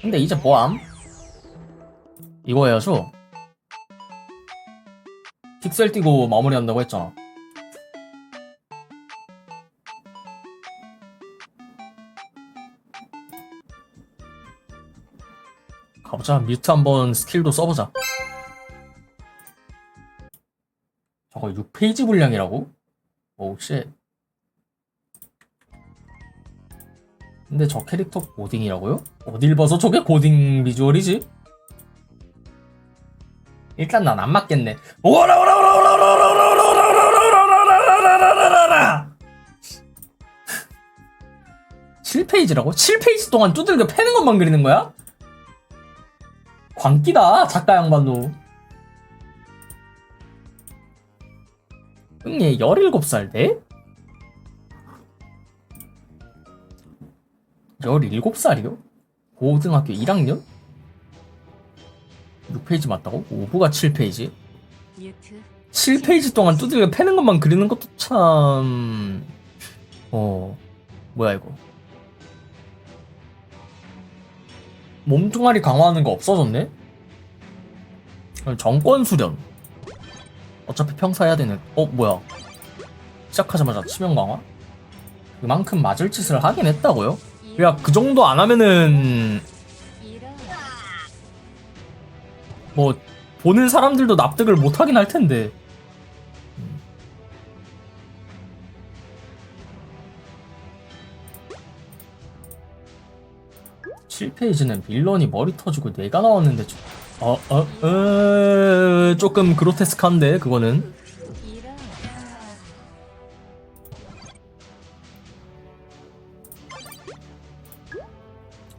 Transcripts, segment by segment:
근데 이제 뭐함? 이거 해야죠? 픽셀 띄고 마무리한다고 했잖아. 가보자. 뮤트 한번 스킬도 써보자. 저거 6페이지 분량이라고? 오우 쉣. 근데 저 캐릭터 고딩이라고요? 어딜 봐서 저게 고딩 비주얼이지? 일단 난 안 맞겠네. 오라 오라 오라 오라 오라 오라 오라 오라 오라 오라 오라 오라 오라 오라 7페이지라고? 7페이지 동안 두들겨 패는 것만 그리는 거야? 광기다 작가 양반도 응얘 17살 돼? 17살이요? 고등학교 1학년? 6페이지 맞다고? 오브가 7페이지? 뮤트. 7페이지 동안 두들겨 패는 것만 그리는 것도 참... 어... 뭐야 이거 몸뚱아리 강화하는 거 없어졌네? 정권 수련 어차피 평사 해야 되는 어 뭐야 시작하자마자 치명 강화? 그만큼 맞을 짓을 하긴 했다고요? 야 그 정도 안 하면은. 뭐 보는 사람들도 납득을 못 하긴 할 텐데. 음. 칠 7페이지는 빌런이 머리 터지고 뇌가 나왔는데 좀 어, 어, 어, 조금 그로테스크한데 그거는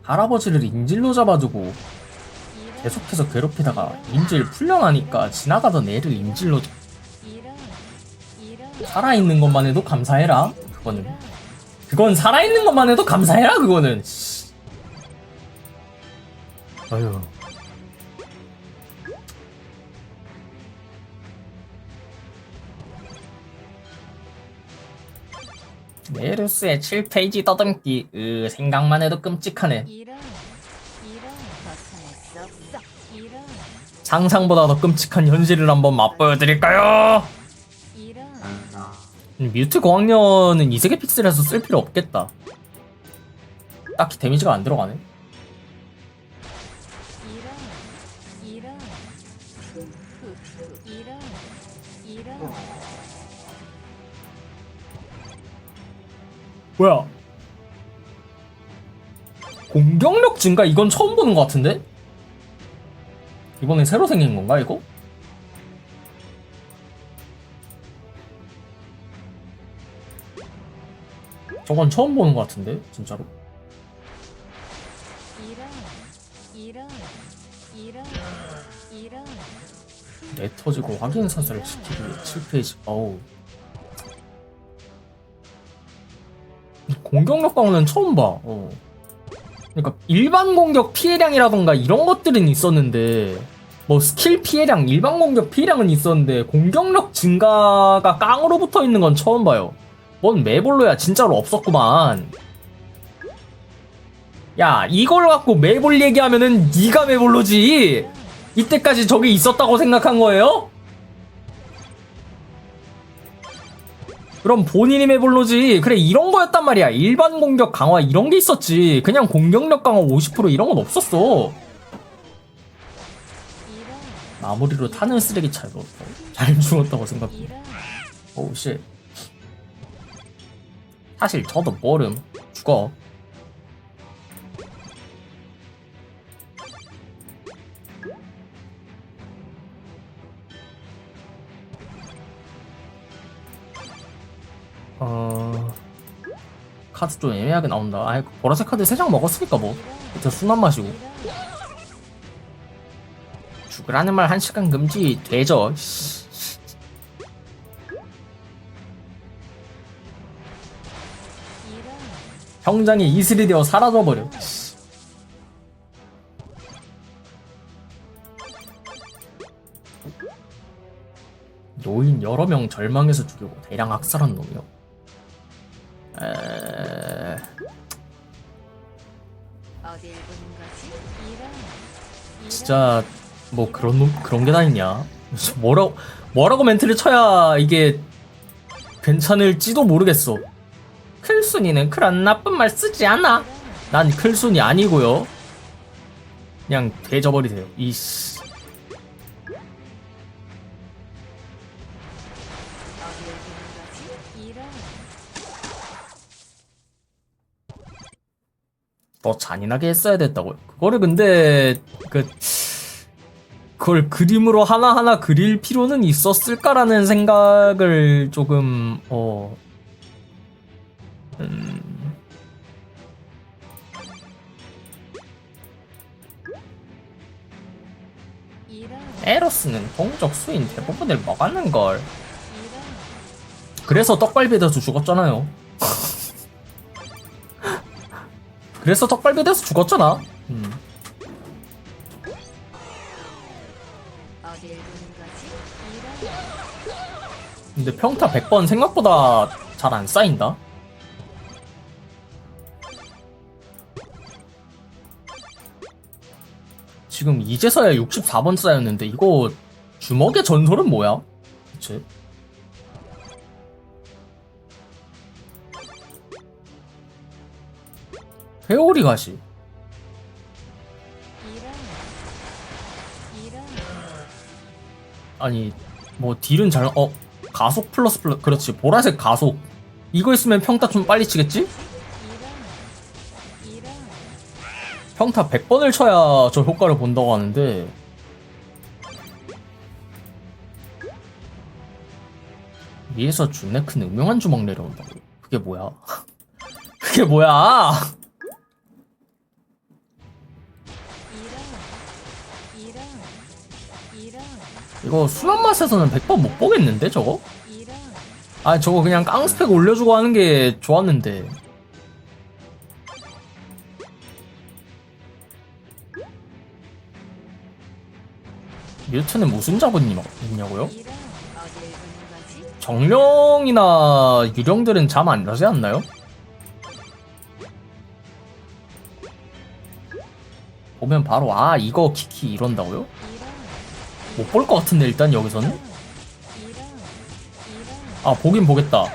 할아버지를 인질로 잡아두고 이런. 계속해서 괴롭히다가 인질 풀려나니까 지나가던 애를 인질로. 살아있는 것만 해도 감사해라 그거는 그건 살아있는 것만 해도 감사해라 그거는 씨. 아유 메르스의 7페이지 떠듬기 으 생각만 해도 끔찍하네 이런. 이런. 벗어날 수 없어. 이런. 상상보다 더 끔찍한 현실을 한번 맛보여드릴까요? 이런. 음, 뮤트 고학년은 이세계 픽셀에서 쓸 필요 없겠다. 딱히 데미지가 안 들어가네. 뭐야? 공격력 증가 이건 처음 보는 것 같은데? 이번에 새로 생긴 건가 이거? 저건 처음 보는 것 같은데 진짜로? 이런. 이런. 이런. 이런. 내 터지고 확인 사살을 시키기 위해 7페이지 어우 공격력 강화는 처음 봐. 어. 그러니까 일반 공격 피해량이라던가 이런 것들은 있었는데 뭐 스킬 피해량, 일반 공격 피해량은 있었는데 공격력 증가가 깡으로 붙어 있는 건 처음 봐요. 뭔 매볼로야. 진짜로 없었구만. 야 이걸 갖고 매볼 얘기하면은 네가 매볼로지. 이때까지 저게 있었다고 생각한 거예요? 그럼 본인이 매볼로지. 그래, 이런 거였단 말이야. 일반 공격 강화 이런 게 있었지. 그냥 공격력 강화 50% 이런 건 없었어. 마무리로 타는 쓰레기 차로 잘 죽었다고 생각해. 오우, 씨. 사실 저도 모름. 죽어. 어... 카드 좀 애매하게 나온다. 아이, 보라색 카드 3장 먹었으니까 뭐. 일단 순한 마시고. 죽으라는 말 1시간 금지 되죠. 형장이 이슬이 되어 사라져버려. 노인 여러 명 절망해서 죽이고 대량 학살한 놈이요. 진짜 뭐 그런 놈- 그런 게 다 있냐? 뭐라고 뭐라고 멘트를 쳐야 이게 괜찮을지도 모르겠어. 클순이는 그런 나쁜 말 쓰지 않아. 난 클순이 아니고요. 그냥 되져버리세요. 이씨. 더 잔인하게 했어야 됐다고요. 그거를 근데 그 그걸 그림으로 하나하나 그릴 필요는 있었을까라는 생각을 조금 어 음, 에로스는 동적 수인 대부분을 먹었는 걸. 그래서 떡갈비에 대해서 죽었잖아요. 그래서 떡갈비에 대해서 죽었잖아. 근데 평타 100번 생각보다 잘 안 쌓인다. 지금 이제서야 64번 쌓였는데 이거 주먹의 전설은 뭐야? 대체? 회오리 가시. 아니 뭐 딜은 잘 어 가속 플러스 플러스 그렇지. 보라색 가속. 이거 있으면 평타 좀 빨리 치겠지? 평타 100번을 쳐야 저 효과를 본다고 하는데. 위에서 준내 큰 음영한 주먹 내려온다고 그게 뭐야? 그게 뭐야 이거 수면 맛에서는 100번 못 보겠는데 저거? 아 저거 그냥 깡스펙 올려주고 하는 게 좋았는데 뮤트는 무슨 자본이 있냐고요? 정령이나 유령들은 잠 안 자지 않나요? 보면 바로 아 이거 키키 이런다고요? 못 볼 것 같은데 일단 여기서는? 아 보긴 보겠다.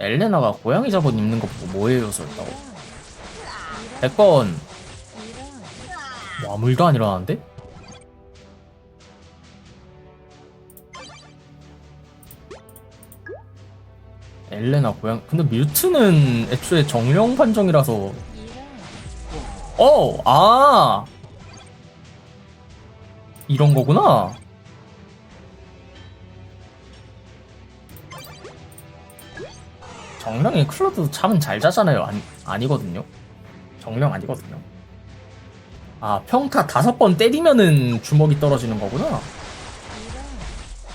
엘레나가 고양이 잡옷 입는 거 보고 뭐예요 썼다고? 100번. 이런 뭐 아무 일도 안 일어나는데? 엘레나 고양 근데 뮤트는 애초에 정령 판정이라서 어! 아! 이런 거구나? 정령이 클로드 잠은 잘 자잖아요. 아니, 아니거든요. 정령 아니거든요. 아, 평타 다섯 번 때리면은 주먹이 떨어지는 거구나?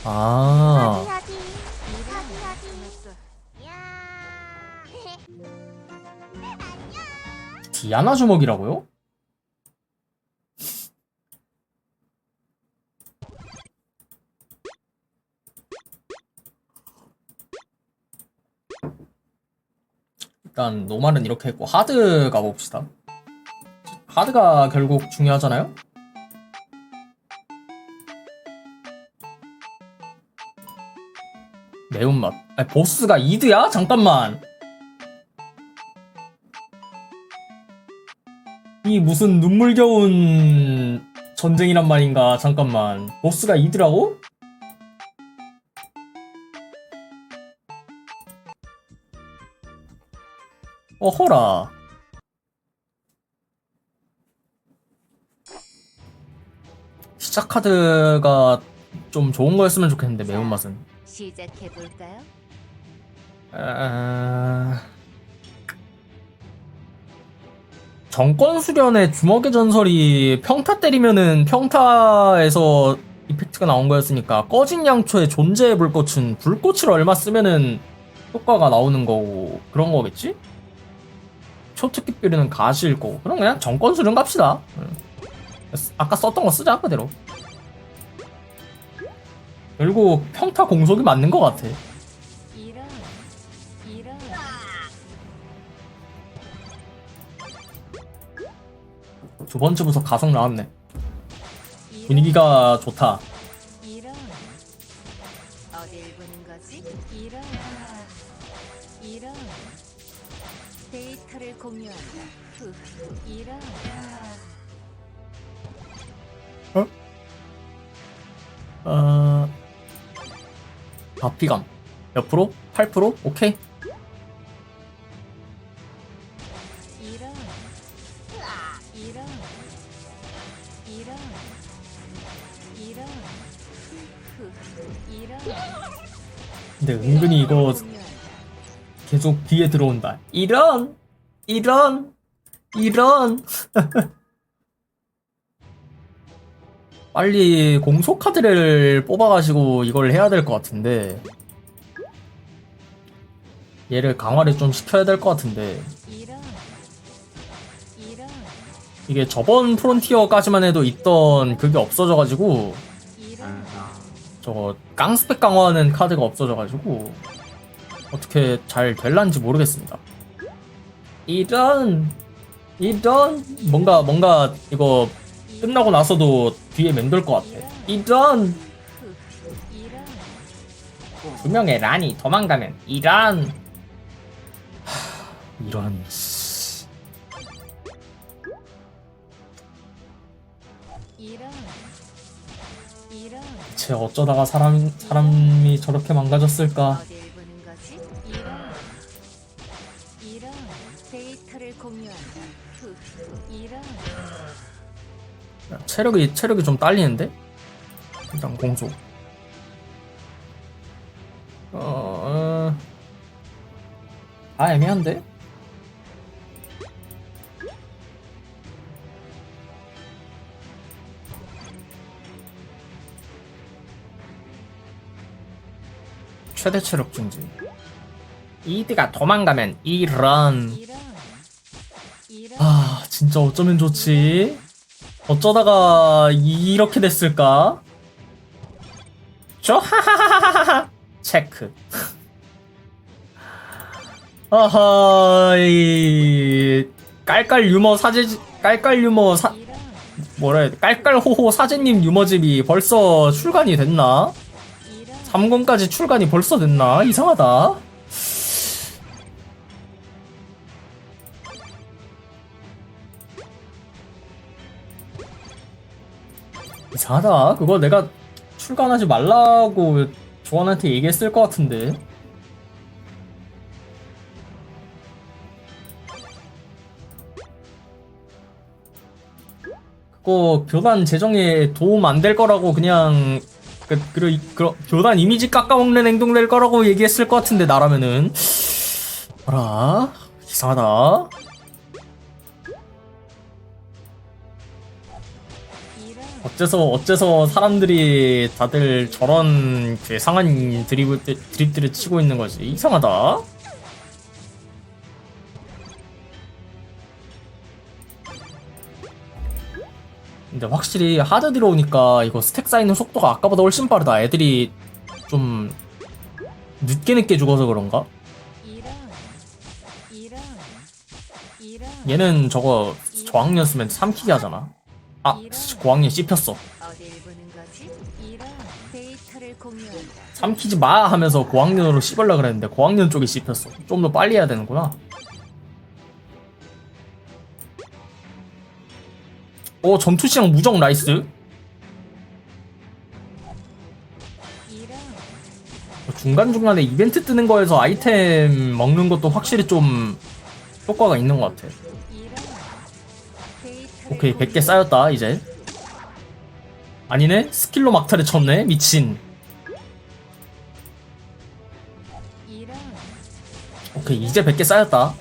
아, 이런 디아나 주먹이라고요? 일단 노말은 이렇게 했고 하드 가봅시다. 하드가 결국 중요하잖아요? 매운맛. 아니, 보스가 이드야? 잠깐만. 이 무슨 눈물겨운 전쟁이란 말인가? 잠깐만. 보스가 이드라고? 어허라. 시작 카드가 좀 좋은 거였으면 좋겠는데 매운맛은. 시작해 볼까요? 아... 정권 수련의 주먹의 전설이 평타 때리면은 평타에서 이펙트가 나온 거였으니까 꺼진 양초의 존재의 불꽃은 불꽃을 얼마 쓰면은 효과가 나오는 거고 그런 거겠지? 초특기뼈리는 가시일 거고 그럼 그냥 정권 수련 갑시다 응. 아까 썼던 거 쓰자 그대로 결국 평타 공속이 맞는 것 같아 두 번째부터 가속 나왔네. 이런, 분위기가 좋다. 이런 어딜 보는 거지? 이런 이런 데이터를 공유한다. 후 이런 어... 바피감. 몇 프로? 8%? 오케이. 근데 은근히 이거. 계속 귀에 들어온다. 이런! 이런! 이런! 빨리 공소 카드를 뽑아가지고 이걸 해야 될 것 같은데. 얘를 강화를 좀 시켜야 될 것 같은데. 이게 저번 프론티어까지만 해도 있던 그게 없어져가지고, 저거 깡스펙 강화하는 카드가 없어져가지고, 어떻게 잘 될란지 모르겠습니다. 이런! 이런! 뭔가, 뭔가 이거 끝나고 나서도 뒤에 맴돌 것 같아. 이런! 분명히 란이 도망가면 이런! 하. 이런 대체 어쩌다가 사람, 사람이 저렇게 망가졌을까? 체력이, 체력이 좀 딸리는데? 일단 공속. 어, 어... 아, 애매한데? 최대 체력 증지. 이드가 도망가면 이런. 아, 진짜 어쩌면 좋지? 어쩌다가 이렇게 됐을까? 쪼하하하하하 체크. 아하, 이 깔깔 유머 사제 깔깔 유머 사 해야 돼? 깔깔 호호 사제님 유머집이 벌써 출간이 됐나? 이런 3권까지 출간이 벌써 됐나? 이상하다. 이상하다. 그거 내가 출간하지 말라고 조원한테 얘기했을 것 같은데. 그거 교단 재정에 도움 안 될 거라고 그냥 그, 그, 그, 교단 이미지 깎아먹는 행동 될 거라고 얘기했을 것 같은데, 나라면은. 뭐라? 이상하다. 어째서, 어째서 사람들이 다들 저런 괴상한 드립, 드립들을 치고 있는 거지. 이상하다. 근데 확실히 하드 들어오니까 이거 스택 쌓이는 속도가 아까보다 훨씬 빠르다. 애들이 좀 늦게 늦게 죽어서 그런가? 얘는 저거 저학년 쓰면 삼키기 하잖아. 아, 고학년 씹혔어. 삼키지 마 하면서 고학년으로 씹으려 그랬는데 고학년 쪽이 씹혔어. 좀 더 빨리 해야 되는구나. 오, 전투시장 무적 나이스. 이런 중간중간에 이벤트 뜨는 거에서 아이템 먹는 것도 확실히 좀 효과가 있는 것 같아. 오케이, 100개 쌓였다, 이제. 아니네? 스킬로 막타를 쳤네? 미친. 오케이, 이제 100개 쌓였다.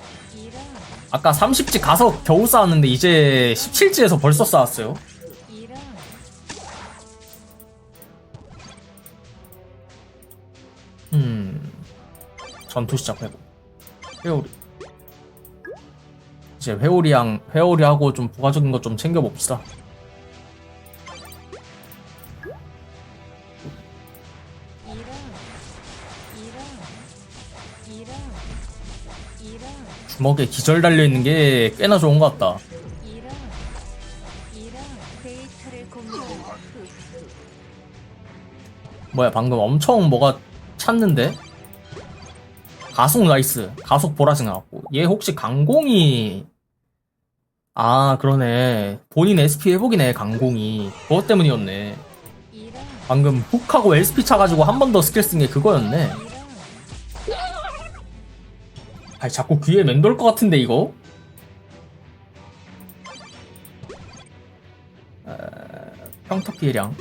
아까 30지 가서 겨우 쌓았는데 이제 17지에서 벌써 쌓았어요. 음. 전투 시작하고. 회오리. 이제 회오리양, 회오리하고 좀 부가적인 것 좀 챙겨봅시다. 주먹에 기절 달려있는 게 꽤나 좋은 것 같다. 뭐야 방금 엄청 뭐가 찼는데? 가속 나이스. 가속 보라색 나왔고. 얘 혹시 강공이? 아 그러네. 본인 SP 회복이네 강공이. 그것 때문이었네. 방금 훅하고 SP 차가지고 한 번 더 스킬 쓴 게 그거였네 아니 자꾸 귀에 맴돌 것 같은데 이거? 에, 평타 피해량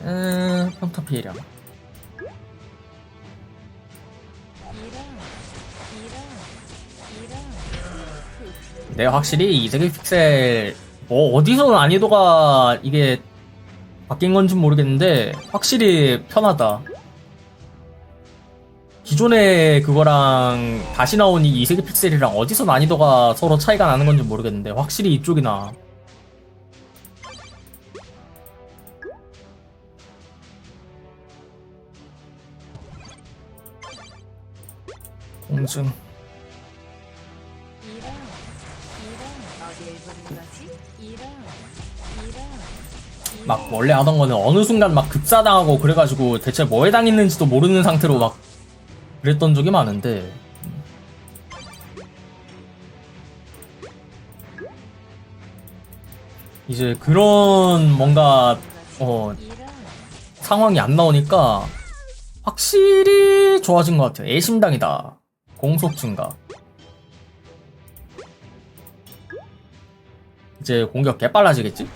음, 평타 피해량 내가 확실히 이세계 픽셀 뭐 어디서 난이도가 이게 바뀐 건지 모르겠는데 확실히 편하다. 기존의 그거랑 다시 나온 이 이세계 픽셀이랑 어디서 난이도가 서로 차이가 나는 건지 모르겠는데 확실히 이쪽이 나. 공증. 이런 이런 어딜 보는 거지? 이런 이런 막 원래 하던 거는 어느 순간 막 급사당하고 그래가지고 대체 뭐에 당했는지도 모르는 상태로 막 그랬던 적이 많은데 이제 그런 뭔가 어 상황이 안 나오니까 확실히 좋아진 것 같아요. 애심당이다. 공속 증가. 이제 공격 개 빨라지겠지?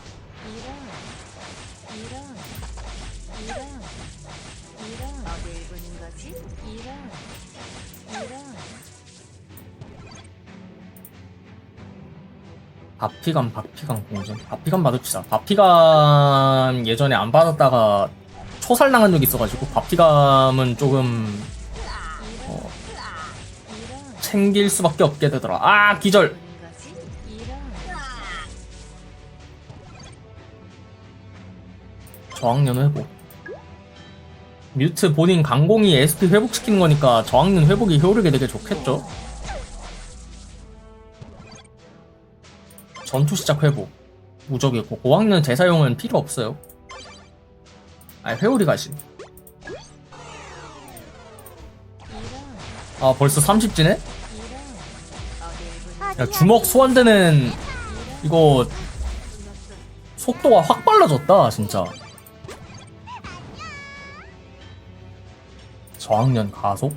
바피감, 바피감 공증. 바피감 받읍시다. 바피감 예전에 안 받았다가 초살당한 적이 있어가지고 바피감은 조금 어, 챙길 수밖에 없게 되더라. 아 기절. 저항년 회복. 뮤트 본인 강공이 SP 회복시키는 거니까 저항년 회복이 효력이 되게 좋겠죠? 전투 시작 회복. 무적이고 고학년 재사용은 필요 없어요. 아 회오리 가시. 아 벌써 30지네? 이런 어딜 보는 야 주먹 소환되는 이거 속도가 확 빨라졌다 진짜. 저학년 가속?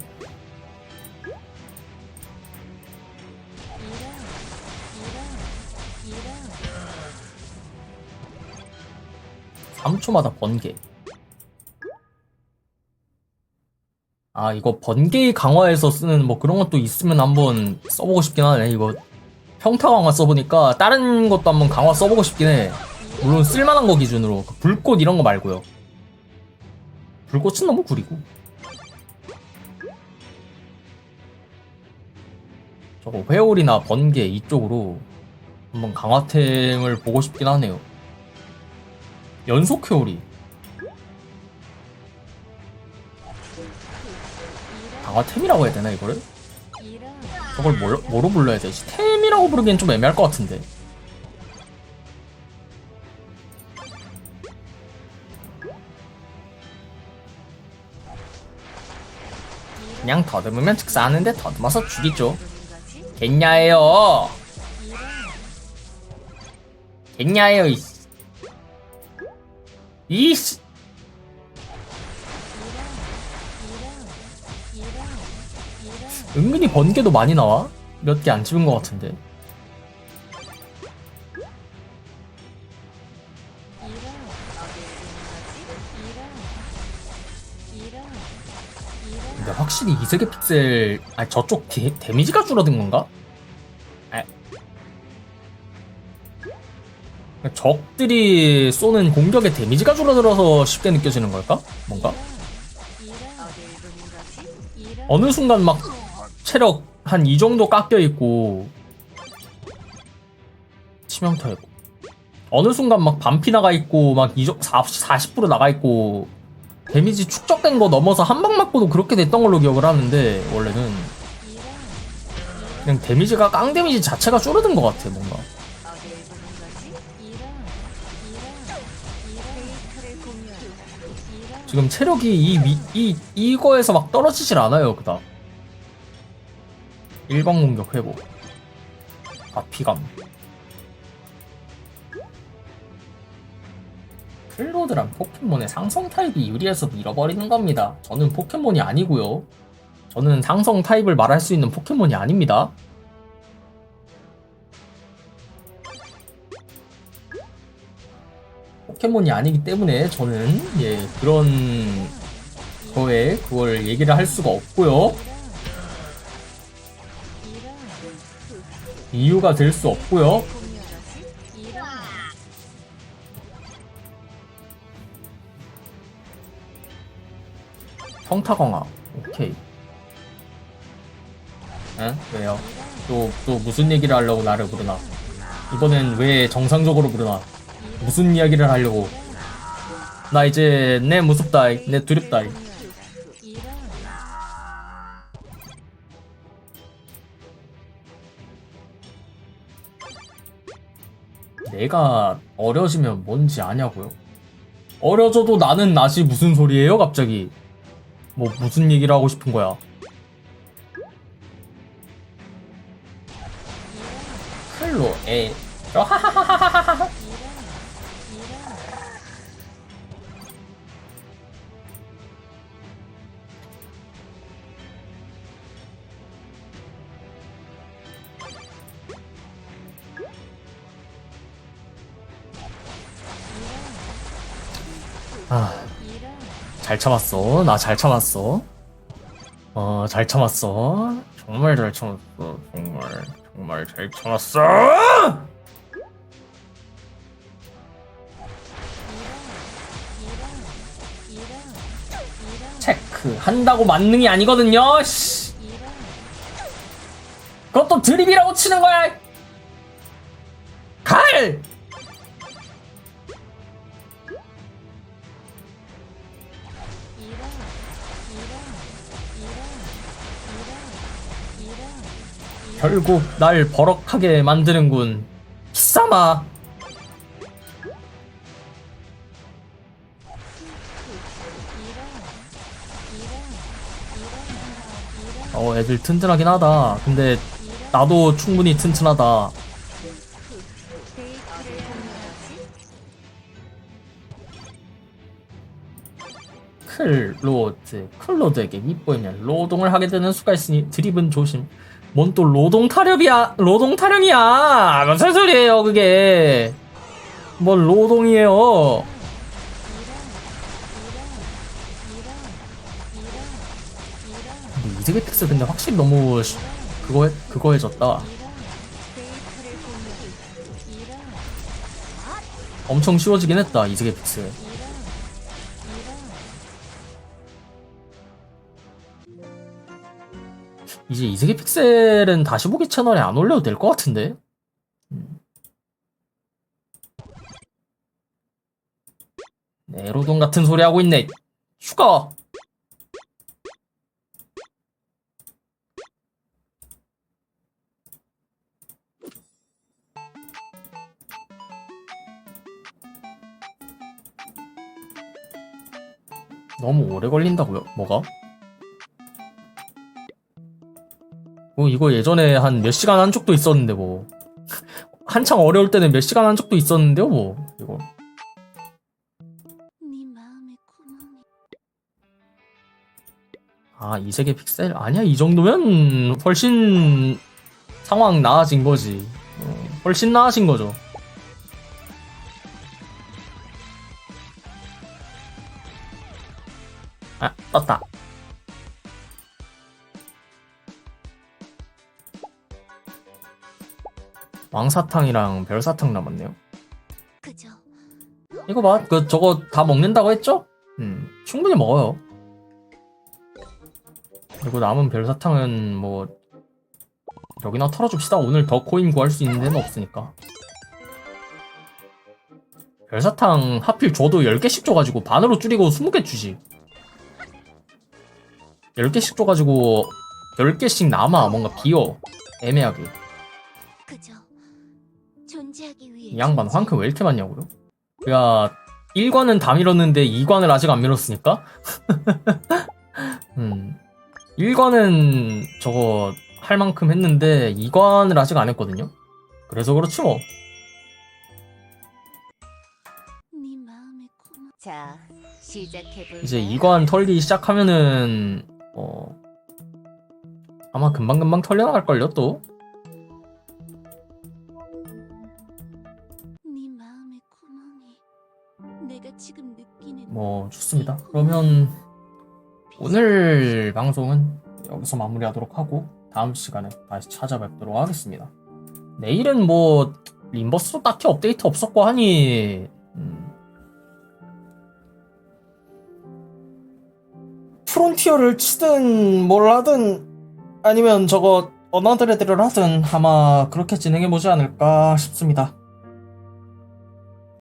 3초마다 번개. 아, 이거 번개 강화해서 쓰는 뭐 그런 것도 있으면 한번 써보고 싶긴 하네. 이거 평타 강화 써보니까 다른 것도 한번 강화 써보고 싶긴 해. 물론 쓸만한 거 기준으로. 그 불꽃 이런 거 말고요. 불꽃은 너무 구리고. 저거 회오리나 번개 이쪽으로 한번 강화템을 보고 싶긴 하네요. 연속 회오리. 강화템이라고 해야 되나 이거를? 저걸 뭘, 뭐로 불러야 되지? 템이라고 부르기엔 좀 애매할 것 같은데. 그냥 더듬으면 즉사하는데 더듬어서 죽이죠. 겠냐예요. 이 이씨. 이런 은근히 번개도 많이 나와. 몇 개 안 집은 것 같은데. 근데 확실히 이세계 픽셀 아니 저쪽 데, 데미지가 줄어든 건가? 아. 적들이 쏘는 공격의 데미지가 줄어들어서 쉽게 느껴지는 걸까? 뭔가? 어느 순간 막 체력 한 이 정도 깎여 있고 치명타 있고 어느 순간 막 반피 나가 있고 막 20, 40% 나가 있고 데미지 축적된 거 넘어서 한 방 맞고도 그렇게 됐던 걸로 기억을 하는데 원래는 그냥 데미지가 깡 데미지 자체가 줄어든 것 같아 뭔가 지금 체력이 이, 미, 이 이거에서 막 떨어지질 않아요 그다. 일반 공격 회복. 아 피감. 클로드란 포켓몬의 상성 타입이 유리해서 밀어버리는 겁니다. 저는 포켓몬이 아니고요. 저는 상성 타입을 말할 수 있는 포켓몬이 아닙니다 포켓몬이 아니기 때문에 저는 예 그런 거에 그걸 얘기를 할 수가 없고요 이유가 될 수 없고요 공유하지? 이런 평타 강화 오케이 에? 왜요? 또, 또 무슨 얘기를 하려고 나를 부르나 이번엔 왜 정상적으로 부르나 무슨 이야기를 하려고? 나 이제 내 무섭다 내 두렵다. 이런 내가 어려지면 뭔지 아냐고요? 어려져도 나는 나시 무슨 소리예요 갑자기? 뭐 무슨 얘기를 하고 싶은 거야? 클로 에. 하하하하하하 잘 참았어. 나 잘 참았어. 어, 잘 참았어. 정말 잘 참았어. 정말, 정말 잘 참았어. 체크 한다고 만능이 아니거든요. 씨. 그것도 드립이라고 치는 거야. 갈. 결국 날 버럭하게 만드는군. 비싸마. 어, 애들 튼튼하긴 하다. 근데 나도 충분히 튼튼하다. 클로드 클로드에게 밉보이면 노동을 하게 되는 수가 있으니 드립은 조심 뭔 또 노동 타령이야? 노동 타령이야! 무슨 소리예요 그게? 뭔 노동이에요? 이즈게 픽스 근데 확실히 너무 시- 그거 해- 그거 해졌다. 엄청 쉬워지긴 했다 이즈게 픽스 이제 이즈게 픽셀은 다시 보기 채널에 안 올려도 될 것 같은데 음. 내로동 같은 소리 하고 있네 휴가 너무 오래 걸린다고요? 뭐가? 뭐 이거 예전에 한 몇 시간 한 적도 있었는데 뭐. 한창 어려울 때는 몇 시간 한 적도 있었는데요 뭐 이거. 네아 이세계 픽셀? 아니야 이 정도면 훨씬 상황 나아진 거지. 어, 훨씬 나아진 거죠. 아 떴다 왕사탕이랑 별사탕 남았네요 그저 이거 봐. 그 저거 다 먹는다고 했죠? 음, 충분히 먹어요. 그리고 남은 별사탕은 뭐 여기나 털어줍시다. 오늘 더 코인 구할 수 있는 데는 없으니까. 별사탕 하필 줘도 10개씩 줘가지고 반으로 줄이고 20개 주지. 10개씩 줘가지고 10개씩 남아 뭔가 비어 애매하게 그저 존재하기 위해 이 양반 황크 왜 이렇게 많냐고요? 제가 1관은 다 밀었는데 2관을 아직 안 밀었으니까 음 1관은 저거 할 만큼 했는데 2관을 아직 안 했거든요 그래서 그렇지 뭐 네 마음에 고마. 자, 시작해 볼까? 이제 2관 털기 시작하면은 어 아마 금방금방 털려나갈걸요 또 뭐 좋습니다. 그러면 오늘 방송은 여기서 마무리하도록 하고 다음 시간에 다시 찾아뵙도록 하겠습니다. 내일은 뭐 림버스도 딱히 업데이트 없었고 하니 음, 프론티어를 치든 뭘 하든 아니면 저거 어너드레드를 하든 아마 그렇게 진행해 보지 않을까 싶습니다.